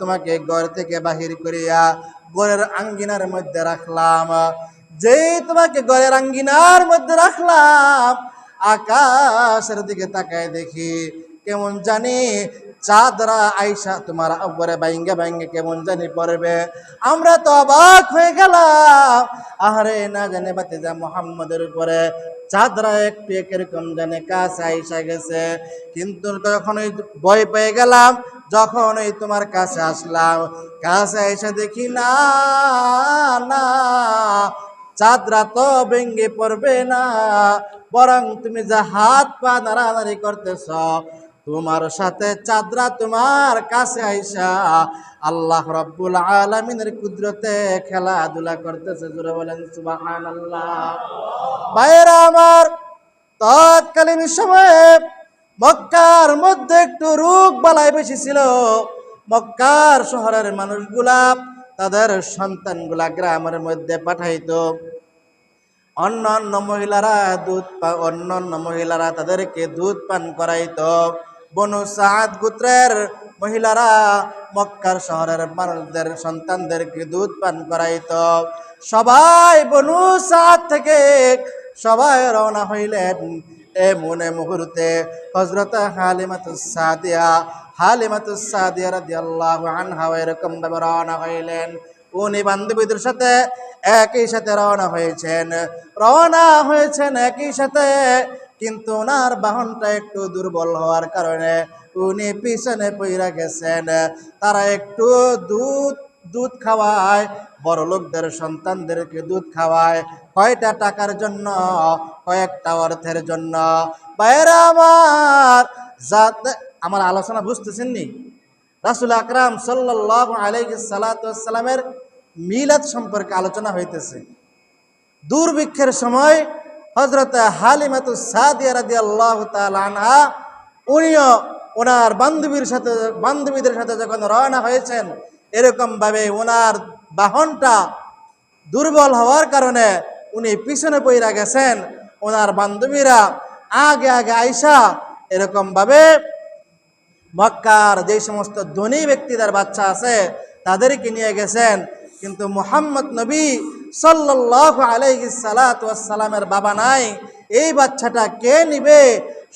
তোমাকে ঘর থেকে বাহির করিয়া ঘরের আঙ্গিনার মধ্যে রাখলাম। যেই তোমাকে ঘরের আঙ্গিনার মধ্যে রাখলাম, আকাশের দিকে তাকায় দেখি, কেমন জানি চাঁদরা আইসা তোমার উপরে বাইঙ্গে বাইঙ্গে কেমন জানি পড়বে। আমরা তো অবাক হয়ে গেলাম, আহারে না জানে বাতিজা মোহাম্মদের উপরে চাঁদরা একটু এরকম জানে কাছে আইসা গেছে। কিন্তু যখন ওই ভয় পেয়ে গেলাম যখন ওই তোমার কাছে আসলাম, কাছে এসে দেখি না না চাঁদরা তো ভেঙ্গে পড়বে না, বরং তুমি যা হাত পা নাড়ানাড়ি করতেছ, তোমার সাথে চাঁদরা তোমার কাছে আইসা আল্লাহ রব্বুল আলমিনের কুদরতে খেলাধুলা করতেছে। জোরে বলেন সুবাহান আল্লাহ বাইরা আমার, তৎকালীন সময়ে মক্কার মধ্যে একটু রোগ বালাই বেশি ছিল। মক্কার শহরের মানুষগুলা তাদের সন্তানগুলা গ্রামের মধ্যে পাঠাইত। অন্য অন্য মহিলারা দুধ অন্য অন্য মহিলারা তাদেরকে দুধ পান করাইত। বনু সাদ গোত্রের মহিলারা মক্কার শহরের মানুষদের, সন্তানদেরকে দুধ পান করাইত। সবাই বনু সাদ থেকে সবাই রওনা হইলেন এ মনে মুহূর্তে। হজরত হালিমাতুস সাদিয়া হালিমাতুস সাদিয়া রাদিয়াল্লাহু আনহা এরকম ভাবে রওনা হইলেন। উনি বান্ধবীদের সাথে একই সাথে রওনা হয়েছেন। রওনা হয়েছেন একই সাথে, কিন্তু ওনার বাহনটা একটু দুর্বল হওয়ার কারণে উনি পিছনে পইরা গেছেন। তারা একটু দুধ দুধ খাওয়ায় বড় লোকদের সন্তানদেরকে দুধ খাওয়ায় কয়টা টাকার জন্য? কয়েকটা অর্থের জন্য। বাইরে আমার যাতে আমার আলোচনা বুঝতেছেন নি রাসুল আকরাম সাল্লাহ আলাইহি সালাতামের মিলাদ সম্পর্কে আলোচনা হইতেছে। দুর্ভিক্ষের সময় হজরত হালিমাতু সাদিয়া উনিও ওনার বান্ধবীর সাথে বান্ধবীদের সাথে যখন রওনা হয়েছেন এরকম ভাবে ওনার বাহনটা দুর্বল হওয়ার কারণে উনি পিছনে পইরা গেছেন। ওনার বান্ধবীরা আগে আগে আইসা এরকম ভাবে মক্কার যে সমস্ত ধনী ব্যক্তিদের বাচ্চা আছে তাদেরকে নিয়ে গেছেন। কিন্তু মোহাম্মদ নবী সাল্লাহ আলাইহি সালামের বাবা নাই। এই বাচ্চাটা কে নিবে?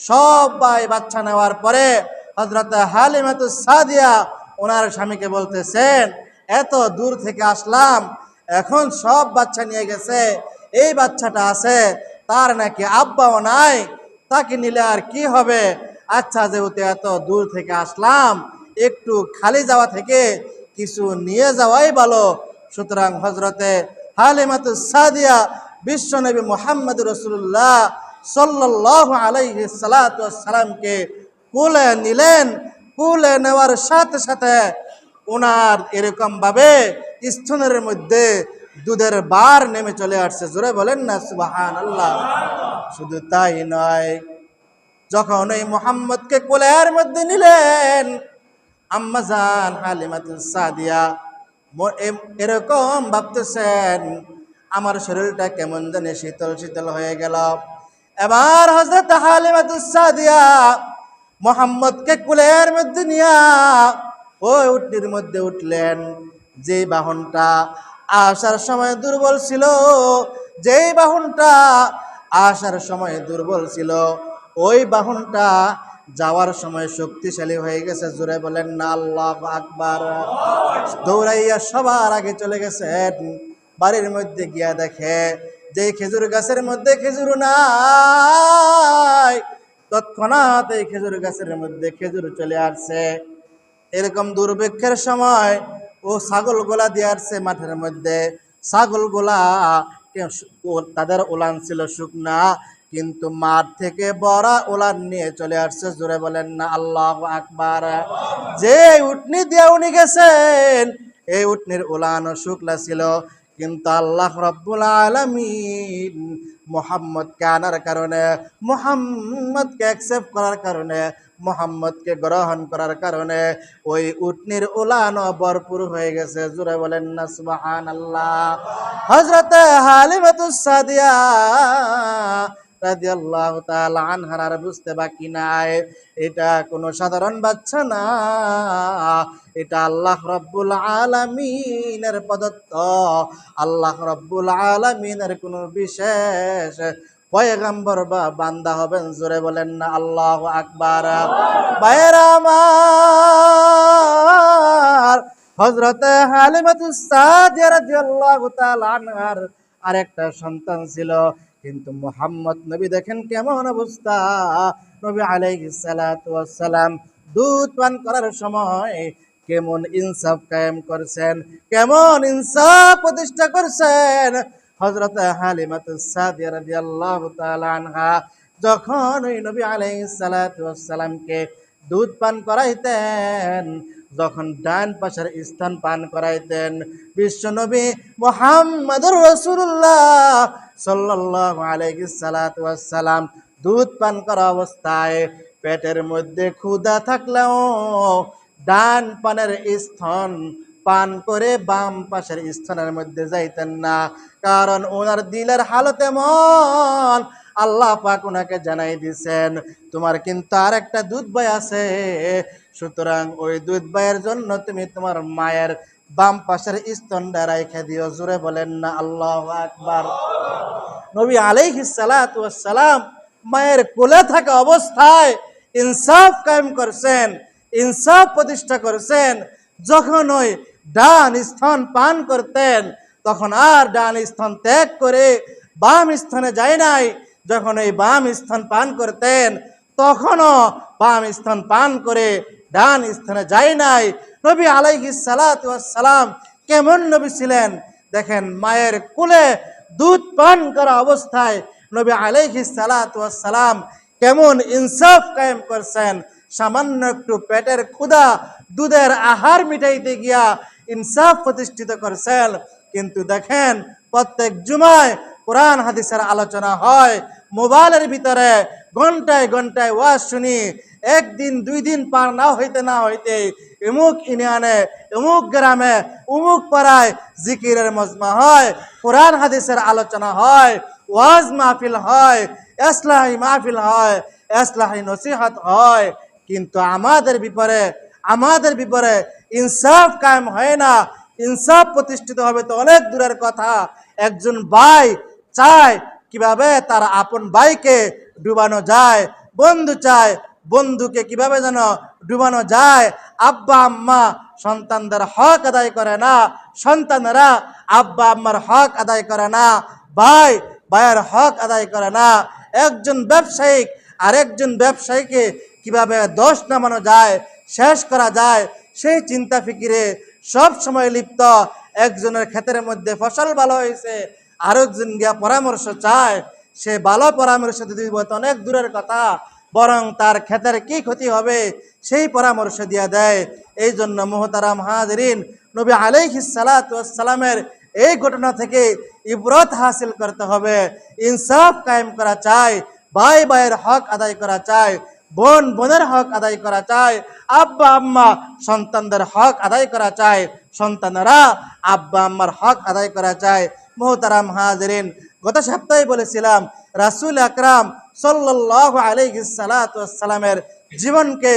সবাই বাচ্চা নেওয়ার পরে হজরত হালিমাতু সাদিয়া ওনার স্বামীকে বলতেছেন এত দূর থেকে আসলাম, এখন সব বাচ্চা নিয়ে গেছে। এই বাচ্চাটা আছে, তার নাকি আব্বাও নাই, তাকে নিলে আর কি হবে? আচ্ছা যেহেতু এত দূর থেকে আসলাম, একটু খালি যাওয়া থেকে কিছু নিয়ে যাওয়াই ভালো। সুতরাং হজরতে হালিমাতু সাদিয়া বিশ্বনবী মোহাম্মদ রসুল্লাহ সাল্লাহ আলাইহি সালামকে কুলে নিলেন। কুলে নেওয়ার সাথে সাথে ওনার এরকম ভাবে স্তনের মধ্যে দুধের বার নেমে চলে আসছে। জোরে বলেন না সুবাহান আল্লাহ শুধু তাই নয়, যখন ওই মোহাম্মদকে কোলের মধ্যে নিলেন আম্মাজান হালিমাতুল সাদিয়া এরকম ভাবতেছেন, আমার শরীরটা কেমন জানে শীতল শীতল হয়ে গেল। এবার হজরত হালিমাতুল সাদিয়া মোহাম্মদকে কুলের মধ্যে নিয়া ওই উটনির মধ্যে উঠলেন। যে বাহনটা আসার সময় দুর্বল ছিল, যেই বাহনটা আসার সময় দুর্বল ছিল, ওই বাহনটা যাওয়ার সময় শক্তিশালী হয়ে গেছে। জোরে বলেন না আল্লাহ আকবার। দৌড়াইয়া সবার আগে চলে গেছেন। বাড়ির মধ্যে গিয়া দেখে যে খেজুর গাছের মধ্যে খেজুর নাই। তৎক্ষণাৎ এই খেজুর গাছের মধ্যে খেজুর চলে আসছে। এরকম দুর্ভিক্ষের সময় ও ছাগল গোলা দিয়ে আসছে মাঠের মধ্যে। ছাগল গোলা তাদের উলান ছিল শুকনা, কিন্তু মাঠ থেকে বড় উলান নিয়ে চলে আসছে। জোরে বলেন না, আল্লাহ আকবার। যে উটনি দিয়ে উনি গেছেন, এই উটনির উলান শুকলা ছিল। কিন্তু আল্লাহ রব্বুল আলমিন মোহাম্মদকে আনার কারণে মোহাম্মদকে অ্যাকসেপ্ট করার কারণে মোহাম্মদকে গ্রহণ করার কারণে, ওই উটনির উলানো ভরপুর হয়ে গেছে। জুড়ে বলেন না সুবাহান আল্লাহ হজরত হালিমাতুস সাদিয়া রাদিয়াল্লাহু তাআলা আনহার বুঝতে বাকি নাই। এটা কোনো সাধারণ বাচ্চা না। এটা আল্লাহ রব্বুল প্রদত্ত। আল্লাহ রব্বুল কোনো বিশেষ বা বান্দা হবেন, জোরে বলেন না, আল্লাহ আকবার। হালিমাতুস সাদিয়া রাদিয়াল্লাহু তাআলা আনহার আরেকটা সন্তান ছিল। কিন্তু মুহাম্মদ নবী দেখেন কেমন অবস্থা? নবী আলাইহিস সালাতু ওয়াস সালাম দুধ পান করার সময় কেমন ইনসাফ কায়েম করছেন? কেমন ইনসাফ প্রতিষ্ঠা করছেন? হযরত হালিমাতুস সাদিয়া রাদিয়াল্লাহু তাআলা আনহা যখন ওই নবী আলাইহিস সালাতু ওয়াস সালামকে দুধ পান করাইতেন, যখন ডান পাশের স্থান পান করাইতেন, বিশ্বনবী মোহাম্মদুর রসুল্লাহ সাল্লাল্লাহু আলাইহি সালাতু ওয়াস দুধ পান করা অবস্থায় পেটের মধ্যে ক্ষুধা থাকলেও ডান পানের স্থান পান করে বাম পাশের স্থানের মধ্যে যাইতেন না, কারণ ওনার দিলের হালত এমন আল্লাহ পাক ওনাকে জানাই দিছেন, তোমার কিন্তু আর একটা দুধ ভাই আছে। সুতরাং ওই দুধ ভাইয়ের জন্য তুমি তোমার মায়ের বাম পাশের স্তনটা রাইখে দিও। জুড়ে বলেন না, আল্লাহ আকবার। নবী সালাম মায়ের কোলে থাকা অবস্থায় ইনসাফ কায়েম করছেন, ইনসাফ প্রতিষ্ঠা করছেন। যখন ওই ডান স্থান পান করতেন, তখন আর ডান স্থান ত্যাগ করে বাম স্থানে যায় নাই। যখন এই বাম স্থান পান করতেন, তখনও বাম স্থান পান করে ডান স্থানে যায় নাই। নবী ওয়াস সালাম কেমন নবী ছিলেন? দেখেন, মায়ের কুলে দুধ পান করা অবস্থায় নবী ওয়াস সালাম কেমন ইনসাফ কায়েম করছেন। সামান্য একটু পেটের ক্ষুধা, দুধের আহার মিটাইতে গিয়া ইনসাফ প্রতিষ্ঠিত করছেন। কিন্তু দেখেন, প্রত্যেক জুমায় কোরআন, হাদিসের আলোচনা হয়। মোবাইলের ভিতরে ঘন্টায় ঘন্টায় ওয়াজ শুনি, একদিন, দুই দিন পার না হইতে না হইতে এমুক ইউনিয়নে এমুক গ্রামে, উমুক পাড়ায় জিকিরের মজমা হয়, কোরআন, হাদিসের আলোচনা হয়, ওয়াজ মাহফিল হয়, এসলাহি মাহফিল হয়, এসলাহি নসিহত হয়। কিন্তু আমাদের বিপরে আমাদের বিপরে ইনসাফ কায়েম হয় না। ইনসাফ প্রতিষ্ঠিত হবে তো অনেক দূরের কথা। একজন ভাই চায়, কীভাবে তার আপন ভাইকে ডুবানো যায়, বন্ধু চায়, বন্ধুকে কীভাবে যেন ডুবানো যায়, আব্বা, আম্মা সন্তানদের হক আদায় করে না, সন্তানেরা আব্বা, আম্মার হক আদায় করে না, ভাই, ভাইয়ের হক আদায় করে না। একজন ব্যবসায়িক আরেকজন ব্যবসায়ীকে কীভাবে দোষ নামানো যায়, শেষ করা যায়, সেই চিন্তা ফিকিরে সব সময় লিপ্ত। একজনের ক্ষেতের মধ্যে ফসল ভালো হয়েছে আরেকজন গিয়া পরামর্শ চায়, সে ভালো পরামর্শ দিব অনেক দূরের কথা। বরং তার ক্ষেতের কি ক্ষতি হবে, সেই পরামর্শ দিয়া দেয়। এই জন্য মোহতারাম হাজরিন নবী আলাইহিস সালামের এই ঘটনা থেকে ইব্রত হাসিল করতে হবে। ইনসাফ কায়েম করা চায় ভাই ভাইয়ের হক আদায় করা চায় বোন বোনের হক আদায় করা চায় আব্বা আম্মা সন্তানদের হক আদায় করা চায় সন্তানরা আব্বা আম্মার হক আদায় করা চায় মোহতারাম হাজরিন। গত সপ্তাহে বলেছিলাম, রাসুল আকরাম সাল্লাহ আলাইসালামের জীবনকে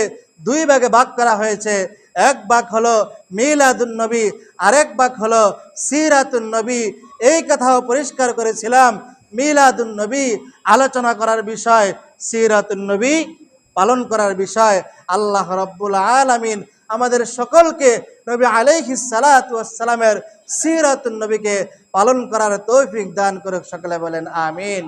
দুই ভাগে ভাগ করা হয়েছে। এক ভাগ হলো মিলাদুন নবী, আরেক ভাগ হলো সিরাতুন নবী। এই কথাও পরিষ্কার করেছিলাম, মিলাদুন নবী আলোচনা করার বিষয়, সিরাতুন নবী পালন করার বিষয়। আল্লাহ রব্বুল আলামিন আমাদের সকলকে নবী আলাইহি সালাতু ওয়াস সালামের সিরাতুন নবীকে পালন করার তৌফিক দান করুক, সকলে বলেন আমিন।